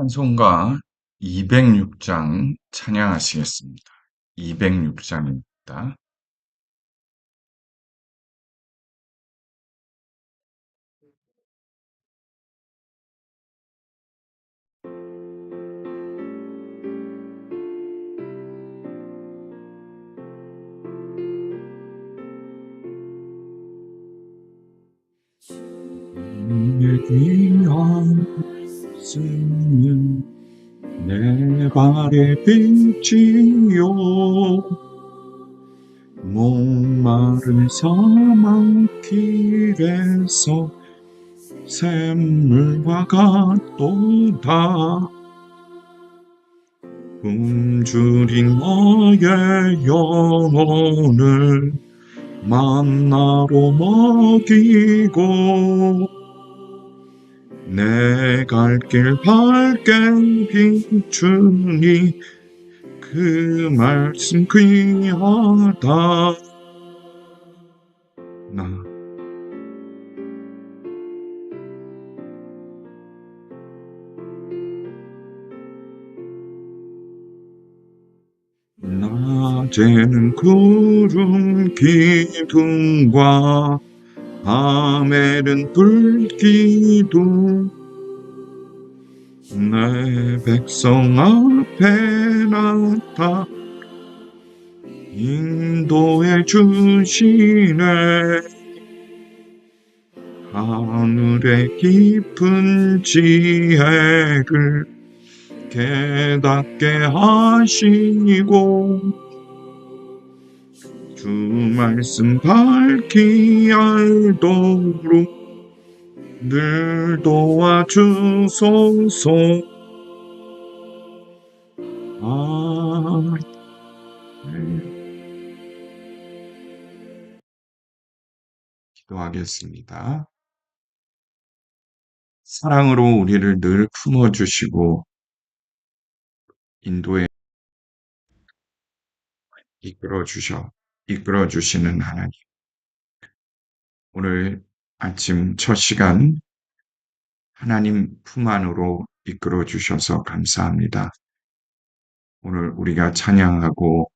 찬송가 206장 찬양하시겠습니다. 206장입니다. 귀한 말씀은 내 발의 빛이요. 목마른 사막 길에서 샘물과 같도다. 굶주린 나의 영혼을 만나로 먹이고 내 갈 길 밝게 비추니 그 말씀 귀하다. 나. 낮에는 구름 기둥과 밤에는 불기둥. 내 백성 앞에 나타 인도해 주시네 하늘의 깊은 지혜를 깨닫게 하시고 주 말씀 밝히 알도록 늘 도와주소서 아, 기도하겠습니다. 사랑으로 우리를 늘 품어주시고 인도에 이끌어 주셔 이끌어 주시는 하나님. 오늘 아침 첫 시간 하나님 품 안으로 이끌어 주셔서 감사합니다. 오늘 우리가 찬양하고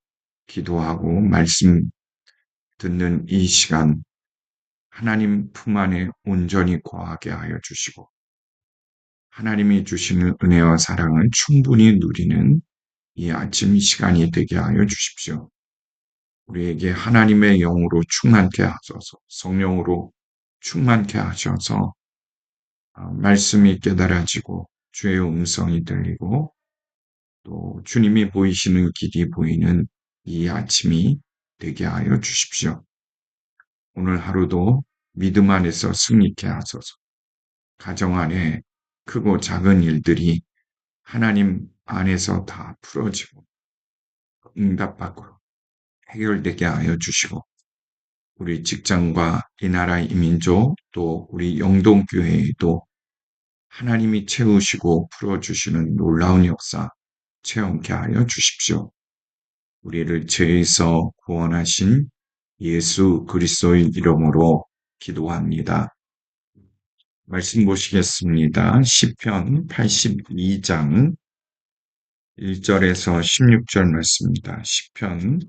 기도하고 말씀 듣는 이 시간 하나님 품 안에 온전히 거하게 하여 주시고 하나님이 주시는 은혜와 사랑을 충분히 누리는 이 아침 시간이 되게 하여 주십시오. 우리에게 하나님의 영으로 충만케 하소서, 성령으로 충만케 하셔서 아, 말씀이 깨달아지고 주의 음성이 들리고 또 주님이 보이시는 길이 보이는 이 아침이 되게 하여 주십시오. 오늘 하루도 믿음 안에서 승리케 하소서. 가정 안에 크고 작은 일들이 하나님 안에서 다 풀어지고 응답받고 해결되게 하여 주시고 우리 직장과 이 나라 이민족 또 우리 영동교회에도 하나님이 채우시고 풀어주시는 놀라운 역사 체험케 하여 주십시오. 우리를 죄에서 구원하신 예수 그리스도의 이름으로 기도합니다. 말씀 보시겠습니다. 시편 82장 1절에서 16절 말씀입니다. 시편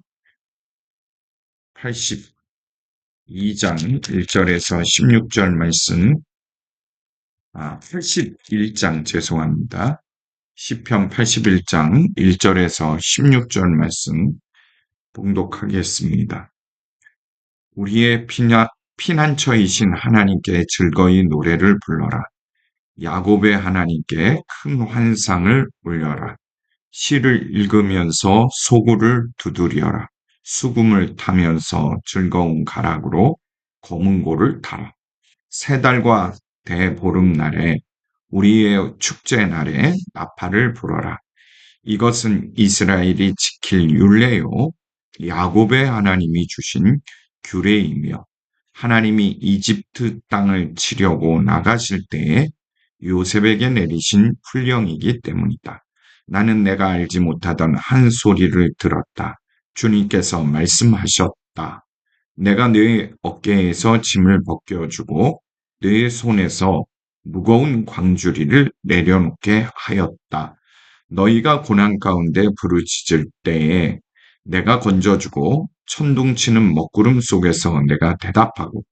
82장 1절에서 16절 말씀 아, 81장 죄송합니다. 시편 81장 1절에서 16절 말씀 봉독하겠습니다. 우리의 피난, 피난처이신 하나님께 즐거이 노래를 불러라. 야곱의 하나님께 큰 환상을 올려라. 시를 읽으면서 소구를 두드려라. 수금을 타면서 즐거운 가락으로 검은고를 타라. 세 달과 대보름 날에 우리의 축제 날에 나팔을 불어라. 이것은 이스라엘이 지킬 율례요. 야곱의 하나님이 주신 규례이며 하나님이 이집트 땅을 치려고 나가실 때에 요셉에게 내리신 훈령이기 때문이다. 나는 내가 알지 못하던 한 소리를 들었다. 주님께서 말씀하셨다. 내가 네 어깨에서 짐을 벗겨주고 네 손에서 무거운 광주리를 내려놓게 하였다. 너희가 고난 가운데 부르짖을 때에 내가 건져주고 천둥치는 먹구름 속에서 내가 대답하고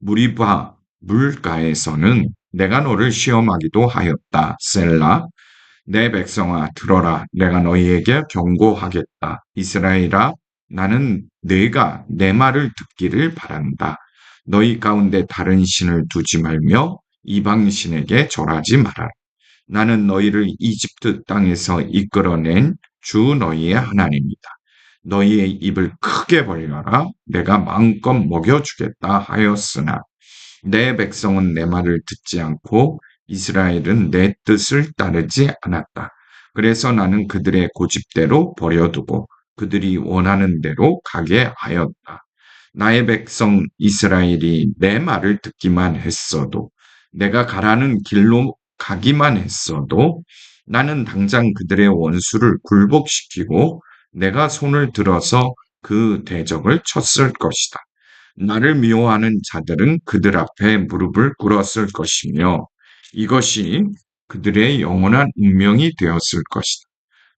물이 바 물가에서는 내가 너를 시험하기도 하였다. 셀라 내 백성아 들어라 내가 너희에게 경고하겠다. 이스라엘아 나는 내가 내 말을 듣기를 바란다. 너희 가운데 다른 신을 두지 말며 이방 신에게 절하지 마라. 나는 너희를 이집트 땅에서 이끌어낸 주 너희의 하나님이다. 너희의 입을 크게 벌려라. 내가 마음껏 먹여주겠다 하였으나 내 백성은 내 말을 듣지 않고 이스라엘은 내 뜻을 따르지 않았다. 그래서 나는 그들의 고집대로 버려두고 그들이 원하는 대로 가게 하였다. 나의 백성 이스라엘이 내 말을 듣기만 했어도 내가 가라는 길로 가기만 했어도 나는 당장 그들의 원수를 굴복시키고 내가 손을 들어서 그 대적을 쳤을 것이다. 나를 미워하는 자들은 그들 앞에 무릎을 꿇었을 것이며 이것이 그들의 영원한 운명이 되었을 것이다.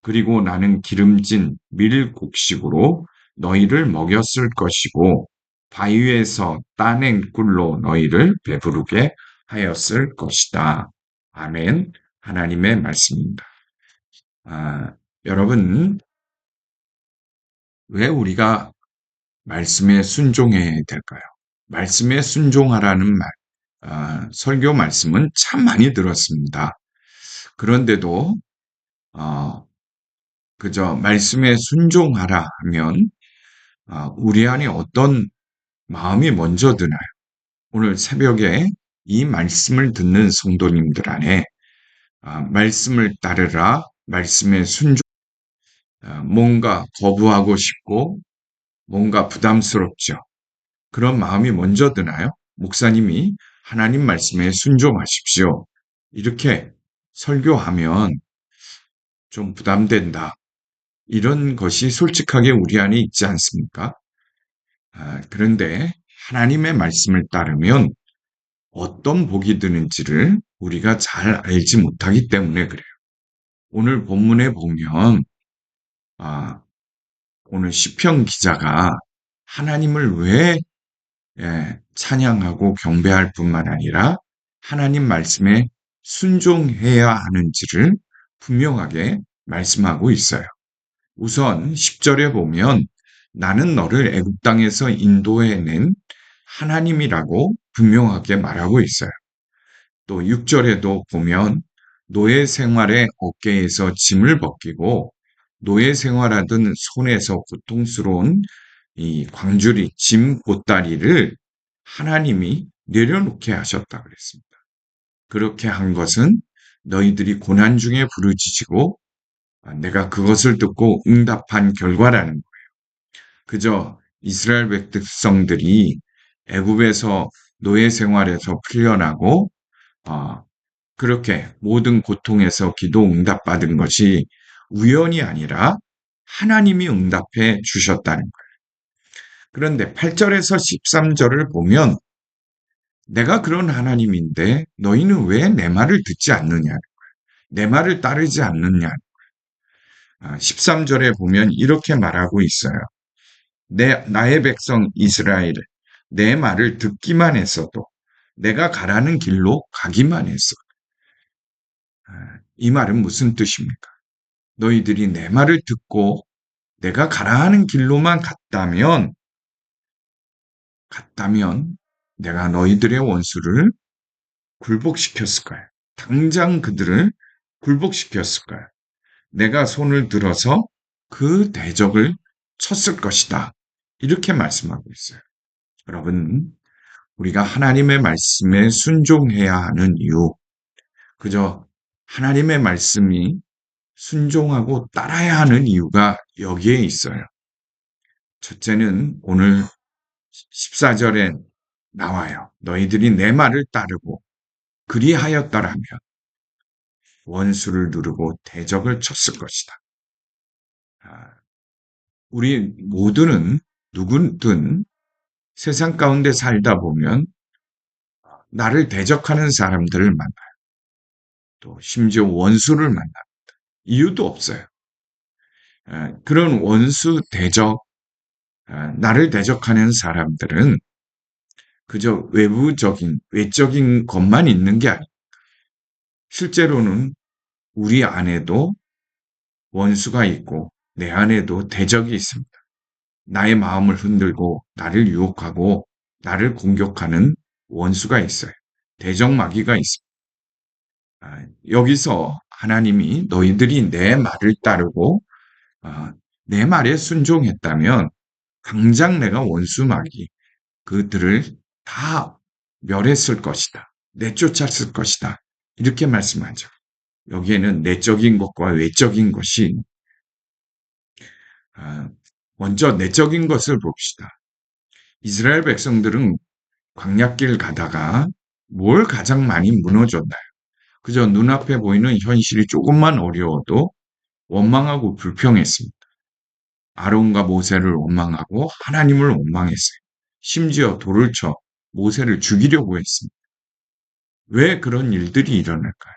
그리고 나는 기름진 밀곡식으로 너희를 먹였을 것이고 바위에서 따낸 꿀로 너희를 배부르게 하였을 것이다. 아멘. 하나님의 말씀입니다. 아, 여러분, 왜 우리가 말씀에 순종해야 될까요? 말씀에 순종하라는 말, 아, 설교 말씀은 참 많이 들었습니다. 그런데도 어, 그저 말씀에 순종하라 하면 아, 우리 안에 어떤 마음이 먼저 드나요? 오늘 새벽에 이 말씀을 듣는 성도님들 안에 아, 말씀을 따르라, 말씀에 순종, 아, 뭔가 거부하고 싶고 뭔가 부담스럽죠. 그런 마음이 먼저 드나요? 목사님이 하나님 말씀에 순종하십시오. 이렇게 설교하면 좀 부담된다. 이런 것이 솔직하게 우리 안에 있지 않습니까? 아, 그런데 하나님의 말씀을 따르면 어떤 복이 드는지를 우리가 잘 알지 못하기 때문에 그래요. 오늘 본문에 보면 아, 오늘 시편 기자가 하나님을 왜 예, 찬양하고 경배할 뿐만 아니라 하나님 말씀에 순종해야 하는지를 분명하게 말씀하고 있어요. 우선 10절에 보면 나는 너를 애굽 땅에서 인도해낸 하나님이라고 분명하게 말하고 있어요. 또 6절에도 보면 노예 생활의 어깨에서 짐을 벗기고 노예 생활하던 손에서 고통스러운 이 광주리 짐 보따리를 하나님이 내려놓게 하셨다 그랬습니다. 그렇게 한 것은 너희들이 고난 중에 부르짖고 내가 그것을 듣고 응답한 결과라는 거예요. 그저 이스라엘 백성들이 애굽에서 노예 생활에서 풀려나고 어, 그렇게 모든 고통에서 기도 응답받은 것이 우연이 아니라 하나님이 응답해 주셨다는 거예요. 그런데 8절에서 13절을 보면 내가 그런 하나님인데 너희는 왜 내 말을 듣지 않느냐? 내 말을 따르지 않느냐? 13절에 아, 보면 이렇게 말하고 있어요. 내, 나의 백성 이스라엘, 내 말을 듣기만 했어도 내가 가라는 길로 가기만 했어. 아, 이 말은 무슨 뜻입니까? 너희들이 내 말을 듣고 내가 가라 하는 길로만 갔다면 갔다면 내가 너희들의 원수를 굴복시켰을 거야. 당장 그들을 굴복시켰을 거야. 내가 손을 들어서 그 대적을 쳤을 것이다. 이렇게 말씀하고 있어요. 여러분, 우리가 하나님의 말씀에 순종해야 하는 이유, 그저 하나님의 말씀이 순종하고 따라야 하는 이유가 여기에 있어요. 첫째는 오늘 14절에 나와요. 너희들이 내 말을 따르고 그리하였더라면 원수를 누르고 대적을 쳤을 것이다. 아, 우리 모두는 누구든 세상 가운데 살다 보면 나를 대적하는 사람들을 만나요. 또 심지어 원수를 만납니다. 이유도 없어요. 그런 원수 대적, 나를 대적하는 사람들은 그저 외부적인, 외적인 것만 있는 게 아닙니다. 실제로는 우리 안에도 원수가 있고 내 안에도 대적이 있습니다. 나의 마음을 흔들고 나를 유혹하고 나를 공격하는 원수가 있어요. 대적마귀가 있습니다. 아, 여기서 하나님이 너희들이 내 말을 따르고 아, 내 말에 순종했다면 당장 내가 원수마귀 그들을 다 멸했을 것이다. 내쫓았을 것이다. 이렇게 말씀하죠. 여기에는 내적인 것과 외적인 것이 아, 먼저 내적인 것을 봅시다. 이스라엘 백성들은 광약길 가다가 뭘 가장 많이 무너졌나요? 그저 눈앞에 보이는 현실이 조금만 어려워도 원망하고 불평했습니다. 아론과 모세를 원망하고 하나님을 원망했어요. 심지어 돌을 쳐 모세를 죽이려고 했습니다. 왜 그런 일들이 일어날까요?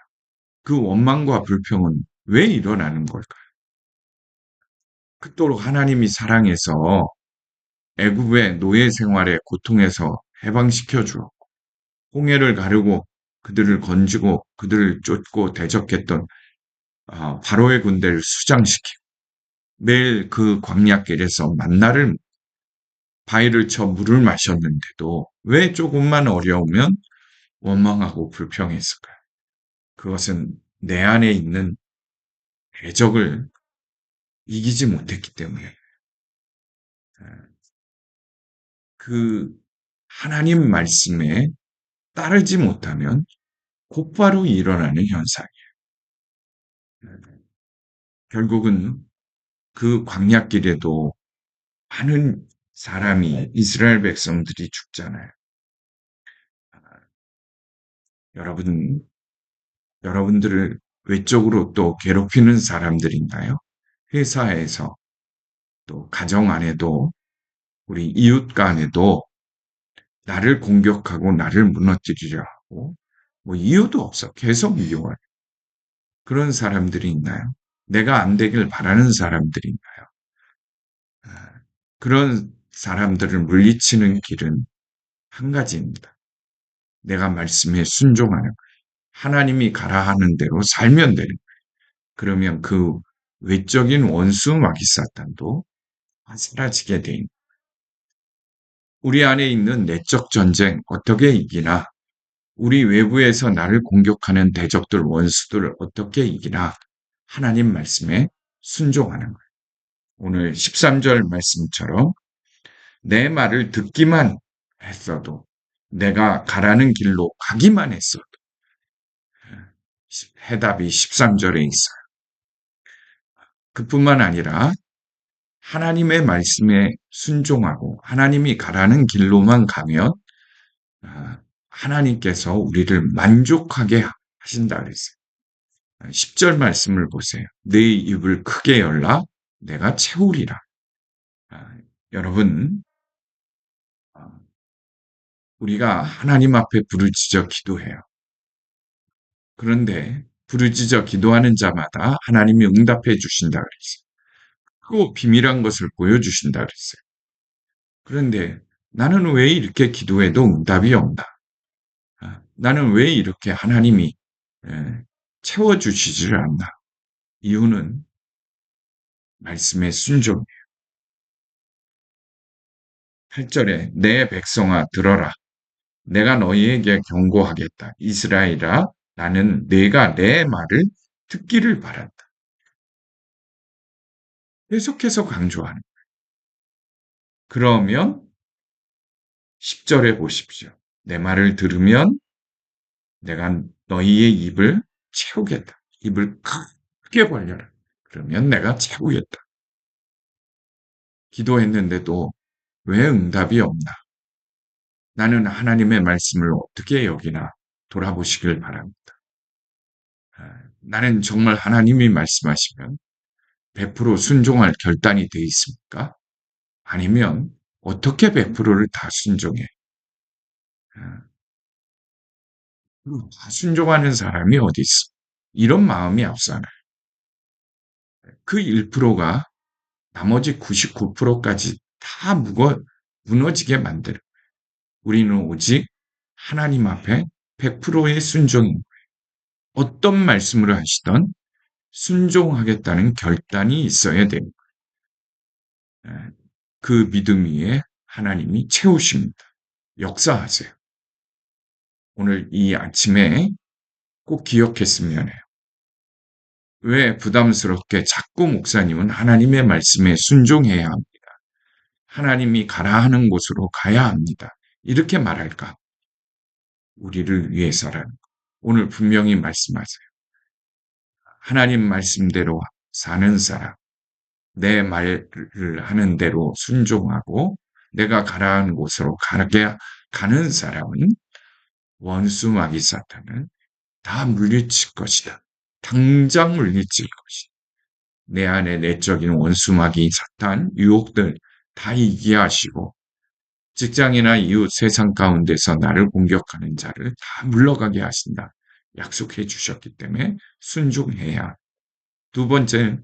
그 원망과 불평은 왜 일어나는 걸까요? 그토록 하나님이 사랑해서 애굽의 노예 생활의 고통에서 해방시켜 주었고 홍해를 가르고 그들을 건지고 그들을 쫓고 대적했던 아, 바로의 군대를 수장시키고 매일 그 광야길에서 만나를 바위를 쳐 물을 마셨는데도 왜 조금만 어려우면 원망하고 불평했을까요? 그것은 내 안에 있는 대적을 이기지 못했기 때문에 그 하나님 말씀에 따르지 못하면 곧바로 일어나는 현상이에요. 결국은 그 광약길에도 많은 사람이 이스라엘 백성들이 죽잖아요. 여러분, 여러분들을 외적으로 또 괴롭히는 사람들인가요? 회사에서 또 가정 안에도 우리 이웃 간에도 나를 공격하고 나를 무너뜨리려 하고 뭐 이유도 없어. 계속 미워해. 그런 사람들이 있나요? 내가 안 되길 바라는 사람들이 있나요? 아, 그런 사람들을 물리치는 길은 한 가지입니다. 내가 말씀에 순종하는 거예요. 하나님이 가라 하는 대로 살면 되는 거예요. 그러면 그 외적인 원수 마귀사탄도 사라지게 돼 있는 거예요. 우리 안에 있는 내적 전쟁 어떻게 이기나 우리 외부에서 나를 공격하는 대적들 원수들을 어떻게 이기나 하나님 말씀에 순종하는 거예요. 오늘 13절 말씀처럼 내 말을 듣기만 했어도 내가 가라는 길로 가기만 했어도 해답이 13절에 있어요. 그뿐만 아니라 하나님의 말씀에 순종하고 하나님이 가라는 길로만 가면 아, 하나님께서 우리를 만족하게 하신다 그랬어요. 10절 말씀을 보세요. 네 입을 크게 열라 내가 채우리라. 아, 여러분 아, 우리가 하나님 앞에 부르짖어 기도해요. 그런데 부르짖어 기도하는 자마다 하나님이 응답해 주신다 그랬어요. 그 비밀한 것을 보여주신다 그랬어요. 그런데 나는 왜 이렇게 기도해도 응답이 없나? 아, 나는 왜 이렇게 하나님이 예, 채워주시지를 않나? 이유는 말씀의 순종이에요. 8절에 내 백성아 들어라. 내가 너희에게 경고하겠다. 이스라엘아 나는 내가 내 말을 듣기를 바란다. 계속해서 강조하는 거예요. 그러면 10절에 보십시오. 내 말을 들으면 내가 너희의 입을 채우겠다. 입을 크게 벌려라. 그러면 내가 채우겠다. 기도했는데도 왜 응답이 없나? 나는 하나님의 말씀을 어떻게 여기나 돌아보시길 바랍니다. 아, 나는 정말 하나님이 말씀하시면 100% 순종할 결단이 돼 있습니까? 아니면 어떻게 100%를 다 순종해? 아, 다 순종하는 사람이 어디 있어? 이런 마음이 앞서나요. 그 1%가 나머지 99%까지 다 무거, 무너지게 만들어. 우리는 오직 하나님 앞에 100%의 순종인 거예요. 어떤 말씀을 하시던 순종하겠다는 결단이 있어야 됩니다. 그 믿음 위에 하나님이 채우십니다. 역사하세요. 오늘 이 아침에 꼭 기억했으면 해요. 왜 부담스럽게 자꾸 목사님은 하나님의 말씀에 순종해야 합니다. 하나님이 가라 하는 곳으로 가야 합니다. 이렇게 말할까? 우리를 위해서라는 오늘 분명히 말씀하세요. 하나님 말씀대로 사는 사람, 내 말을 하는 대로 순종하고 내가 가라는 곳으로 가게 가는 사람은 원수 마귀 사탄은 다 물리칠 것이다. 당장 물리칠 것이다. 내 안에 내적인 원수 마귀 사탄 유혹들 다 이기게 하시고 직장이나 이웃 세상 가운데서 나를 공격하는 자를 다 물러가게 하신다. 약속해 주셨기 때문에 순종해야. 두 번째,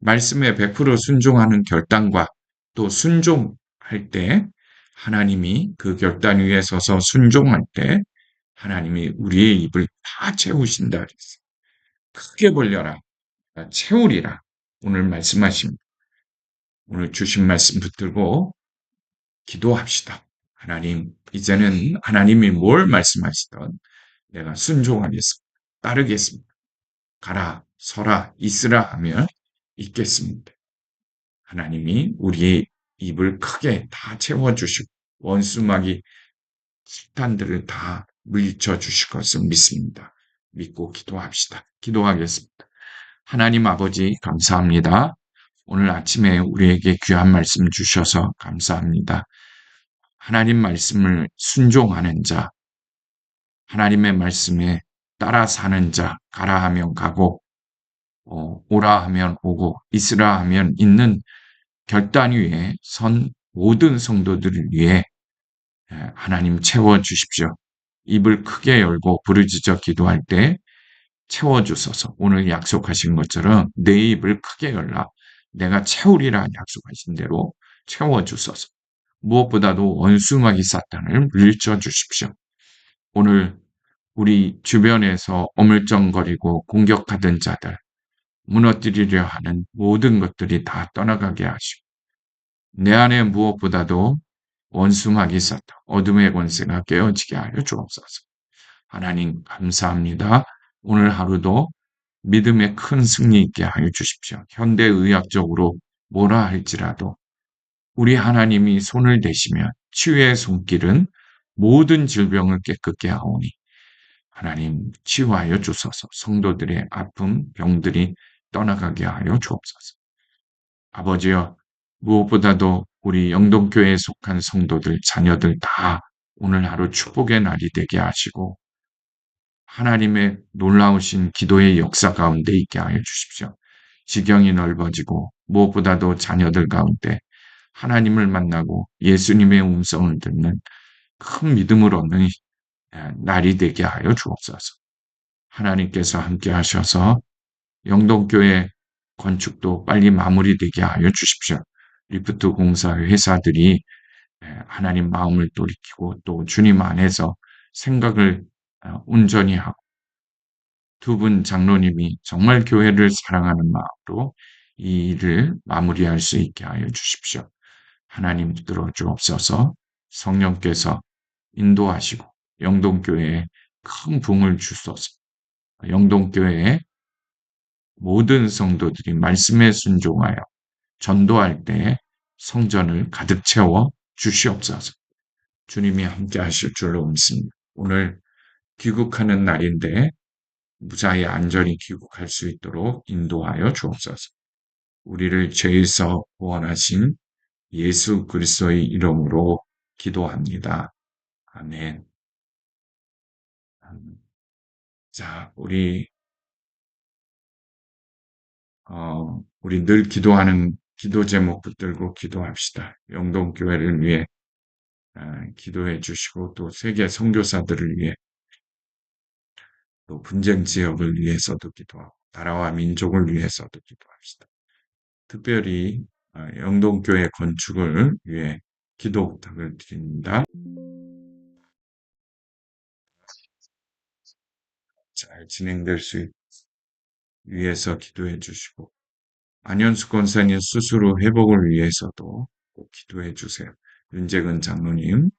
말씀에 100% 순종하는 결단과 또 순종할 때 하나님이 그 결단 위에 서서 순종할 때 하나님이 우리의 입을 다 채우신다 그랬어요. 크게 벌려라. 채우리라. 오늘 말씀하십니다. 오늘 주신 말씀 붙들고 기도합시다. 하나님, 이제는 하나님이 뭘 말씀하시던 내가 순종하겠습니다. 따르겠습니다. 가라, 서라, 있으라 하면 있겠습니다. 하나님이 우리의 입을 크게 다 채워주시고 원수막이 식단들을 다 물리쳐 주실 것을 믿습니다. 믿고 기도합시다. 기도하겠습니다. 하나님 아버지 감사합니다. 오늘 아침에 우리에게 귀한 말씀 주셔서 감사합니다. 하나님 말씀을 순종하는 자, 하나님의 말씀에 따라 사는 자, 가라 하면 가고, 어, 오라 하면 오고, 있으라 하면 있는 결단 위에 선 모든 성도들을 위해 하나님 채워 주십시오. 입을 크게 열고 부르짖어 기도할 때 채워주소서. 오늘 약속하신 것처럼 내 입을 크게 열라. 내가 채우리라 약속하신 대로 채워주소서. 무엇보다도 원수마귀 사탄을 물리쳐 주십시오. 오늘 우리 주변에서 어물쩡거리고 공격하던 자들, 무너뜨리려 하는 모든 것들이 다 떠나가게 하시고, 내 안에 무엇보다도 원수마귀 사탄, 어둠의 권세가 깨어지게 하여 주옵소서. 하나님 감사합니다. 오늘 하루도 믿음의 큰 승리 있게 하여 주십시오. 현대의학적으로 뭐라 할지라도 우리 하나님이 손을 대시면 치유의 손길은 모든 질병을 깨끗게 하오니 하나님 치유하여 주소서 성도들의 아픔, 병들이 떠나가게 하여 주옵소서. 아버지여 무엇보다도 우리 영동교회에 속한 성도들, 자녀들 다 오늘 하루 축복의 날이 되게 하시고 하나님의 놀라우신 기도의 역사 가운데 있게 하여 주십시오. 지경이 넓어지고 무엇보다도 자녀들 가운데 하나님을 만나고 예수님의 음성을 듣는 큰 믿음을 얻는 날이 되게 하여 주옵소서. 하나님께서 함께 하셔서 영동교회 건축도 빨리 마무리되게 하여 주십시오. 리프트 공사 회사들이 하나님 마음을 돌이키고 또 주님 안에서 생각을 어, 온전히 하고 두 분 장로님이 정말 교회를 사랑하는 마음으로 이 일을 마무리할 수 있게 하여 주십시오. 하나님 들어주옵소서 성령께서 인도하시고 영동교회에 큰 붕을 주소서 영동교회에 모든 성도들이 말씀에 순종하여 전도할 때 성전을 가득 채워 주시옵소서. 주님이 함께 하실 줄로 믿습니다. 오늘 귀국하는 날인데 무사히 안전히 귀국할 수 있도록 인도하여 주옵소서. 우리를 죄에서 구원하신 예수 그리스도의 이름으로 기도합니다. 아멘. 자, 우리 어, 우리 늘 기도하는 기도 제목 붙들고 기도합시다. 영동교회를 위해 아, 기도해 주시고 또 세계 선교사들을 위해 또 분쟁 지역을 위해서도 기도하고 나라와 민족을 위해서도 기도합시다. 특별히 아, 영동교회 건축을 위해 기도 부탁을 드립니다. 잘 진행될 수 있- 위해서 기도해 주시고 안현수 권사님 스스로 회복을 위해서도 꼭 기도해 주세요. 윤재근 장로님,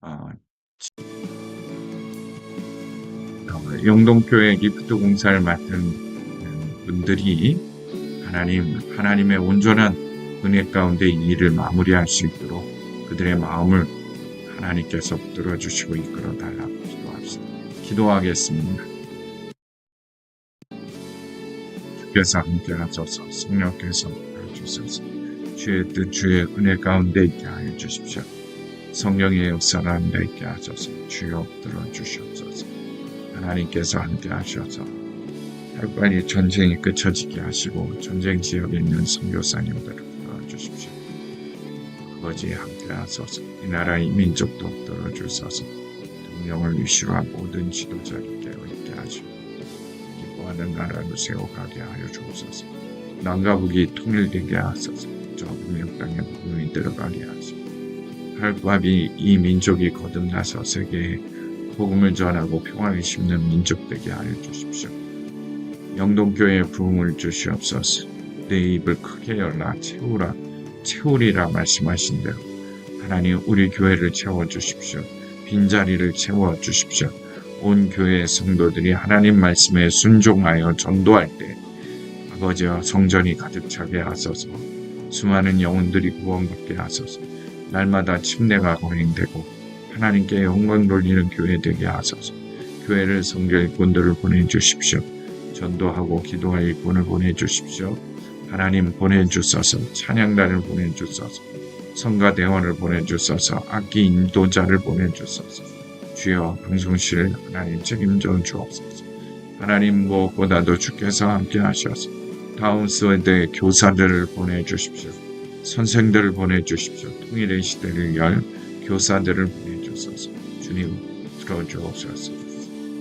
아, 어, 영동교회 기프트 공사를 맡은 분들이 하나님, 하나님의 온전한 은혜 가운데 이 일을 마무리할 수 있도록 그들의 마음을 하나님께서 붙들어 주시고 이끌어 달라고 기도합시다. 기도하겠습니다. 주께서 함께 하소서. 성령께서 함께 주소서. 주의 뜻 주의 은혜 가운데 있게 하여 주십시오. 성령의 역사가 함께 있게 하소서. 주여 들어 주시옵소서. 하나님께서 함께 하셔서 하루빨리 전쟁이 끝쳐지게 하시고 전쟁 지역에 있는 선교사님들을 들어 주십시오. 아버지 함께 하소서. 이 나라의 민족도 들어 주소서. 동령을 위시로 한 모든 지도자를 깨어있게 하시고 기뻐하는 나라를 세워가게 하여 주옵소서. 남과 북이 통일되게 하소서. 저 분명 땅에 복음이 들어가게 하소서. 할밥이 이 민족이 거듭나서 세계에 복음을 전하고 평화를 심는 민족 되게 하여 주십시오. 영동교회에 부흥을 주시옵소서. 내 입을 크게 열라 채우라 채우리라 말씀하신 대로 하나님 우리 교회를 채워 주십시오. 빈자리를 채워 주십시오. 온 교회 성도들이 하나님 말씀에 순종하여 전도할 때 아버지와 성전이 가득 차게 하소서. 수많은 영혼들이 구원받게 하소서. 날마다 침례가 거행되고 하나님께 영광 돌리는 교회 되게 하소서. 교회를 성교 일꾼들을 보내주십시오. 전도하고 기도할 일꾼을 보내주십시오. 하나님 보내주소서. 찬양단을 보내주소서. 성가대원을 보내주소서. 악기 인도자를 보내주소서 주여 방송실을 하나님 책임져 주옵소서. 하나님 무엇보다도 주께서 함께 하셔서 세대 교사들을 보내주십시오. 선생들을 보내주십시오. 통일의 시대를 열 교사들을 보내주소서. 주님 들어주옵소서.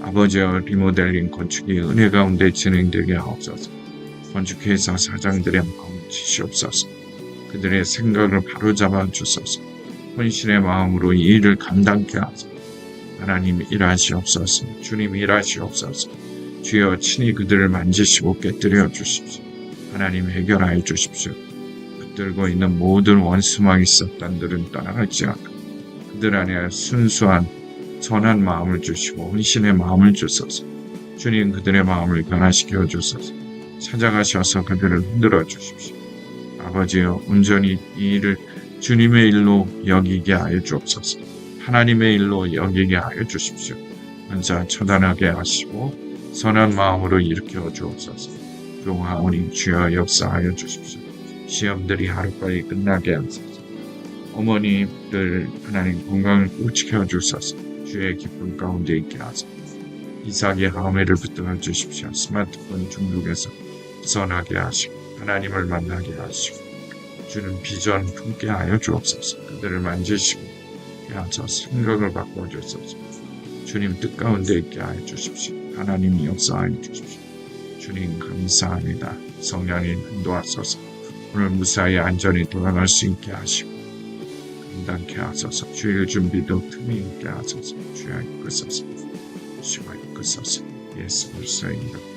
아버지와 리모델링 건축이 은혜 가운데 진행되게 하옵소서. 건축회사 사장들의 마음 치시옵소서. 그들의 생각을 바로잡아 주소서. 혼신의 마음으로 이 일을 감당케 하소서. 하나님 일하시옵소서. 주님 일하시옵소서. 주여 친히 그들을 만지시고 깨뜨려 주십시오. 하나님 해결하여 주십시오. 붙들고 있는 모든 원수망 있었단들은 떠나가지 않고 그들 안에 순수한 선한 마음을 주시고 혼신의 마음을 주소서. 주님 그들의 마음을 변화시켜 주소서. 찾아가셔서 그들을 흔들어 주십시오. 아버지여 온전히 이 일을 주님의 일로 여기게 하여 주옵소서. 하나님의 일로 여기게 하여 주십시오. 먼저 처단하게 하시고 선한 마음으로 일으켜 주옵소서. 종하오니 주여 역사하여 주십시오. 시험들이 하루빨리 끝나게 하소서. 어머니들 하나님 건강을 꼭 지켜주소서. 주의 기쁨 가운데 있게 하소서. 이삭의 하매를 붙들어 주십시오. 스마트폰 중독에서 벗어나게 하시고 하나님을 만나게 하시고 주는 비전 품게 하여 주옵소서. 그들을 만지시고 하셔서 생각을 바꿔주소서. 주님 뜻 가운데 있게 하여 주십시오. 하나님 역사하여 주십시오. 주님 감사합니다. 성령님 인도하소서. 오늘 무사히 안전히 돌아갈 수 있게 하시고 감당케 하소서. 주일 준비도 틈이 있게 하소서. 주여 이끄소서. 주여 이끄소서. 예수 그리스도의 이름